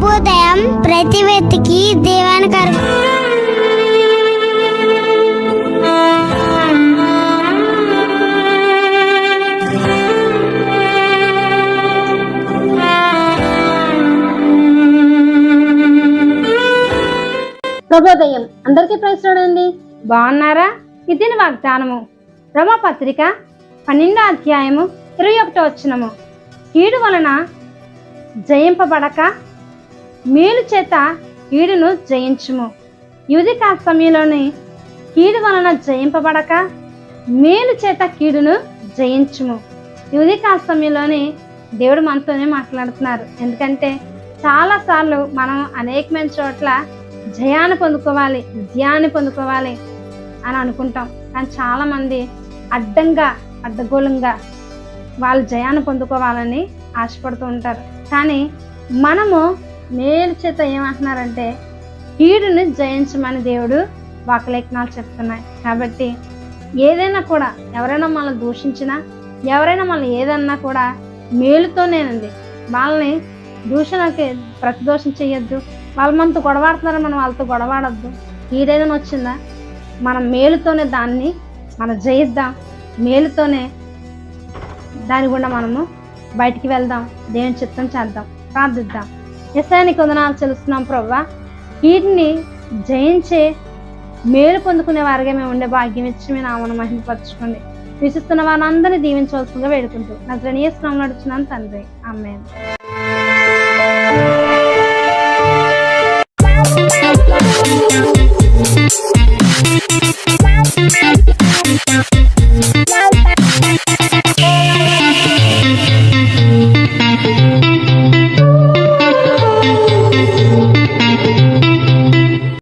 ప్రభుదయం ప్రతి వ్యక్తికి దీవెనకరం. ప్రభోదయం. అందరికీ ప్రైజ్ చూడండి బాగున్నారా? ఇది వాగ్దానము. రమపత్రిక పన్నెండో అధ్యాయము ఇరవై ఒకటో వచ్చినము కీడు వలన జయింపబడక మేలు చేత కీడును జయించుము. యుధిక సమయంలోని కీడు వలన జయింపబడక మేలు చేత కీడును జయించుము. యుధిక సమయంలోని దేవుడు మనతోనే మాట్లాడుతున్నారు. ఎందుకంటే చాలాసార్లు మనం అనేకమైన చోట్ల జయాన్ని పొందుకోవాలి విజయాన్ని పొందుకోవాలి అని అనుకుంటాం. కానీ చాలామంది అడ్డంగా అడ్డగోళంగా వాళ్ళు జయాన్ని పొందుకోవాలని ఆశపడుతూ ఉంటారు. కానీ మనము మేలు చేత ఏమంటున్నారంటే కీడును జయించమని దేవుడు వాకలేఖనాలు చెప్తున్నాయి. కాబట్టి ఏదైనా కూడా ఎవరైనా మనల్ని దూషించినా ఎవరైనా మనల్ని ఏదన్నా కూడా మేలుతోనేనండి. వాళ్ళని దూషణకి ప్రతిదోషం చేయొద్దు. వాళ్ళ మనతో గొడవాడుతున్నారని మనం వాళ్ళతో గొడవాడద్దు. ఏదైనా వచ్చిందా మనం మేలుతోనే దాన్ని మనం జయిద్దాం. మేలుతోనే దాని గుండా మనము బయటికి వెళ్దాం. దేవుని చిత్తం చేద్దాం. ప్రార్థిద్దాం. ఎసానికి వందనాలు చెల్లిస్తున్నాం ప్రవ్వా. వీటిని జయించే మేలు పొందుకునే వారిగా మేము ఉండే భాగ్యం ఇచ్చి మీ నామను మహిమపరచుకోండి. విశ్వస్తున్న వారందరినీ దీవించవలసిందిగా వేడుకుంటూ నా ద్రణీయ స్నామం నడుచున్నాను తండ్రి. అమ్మే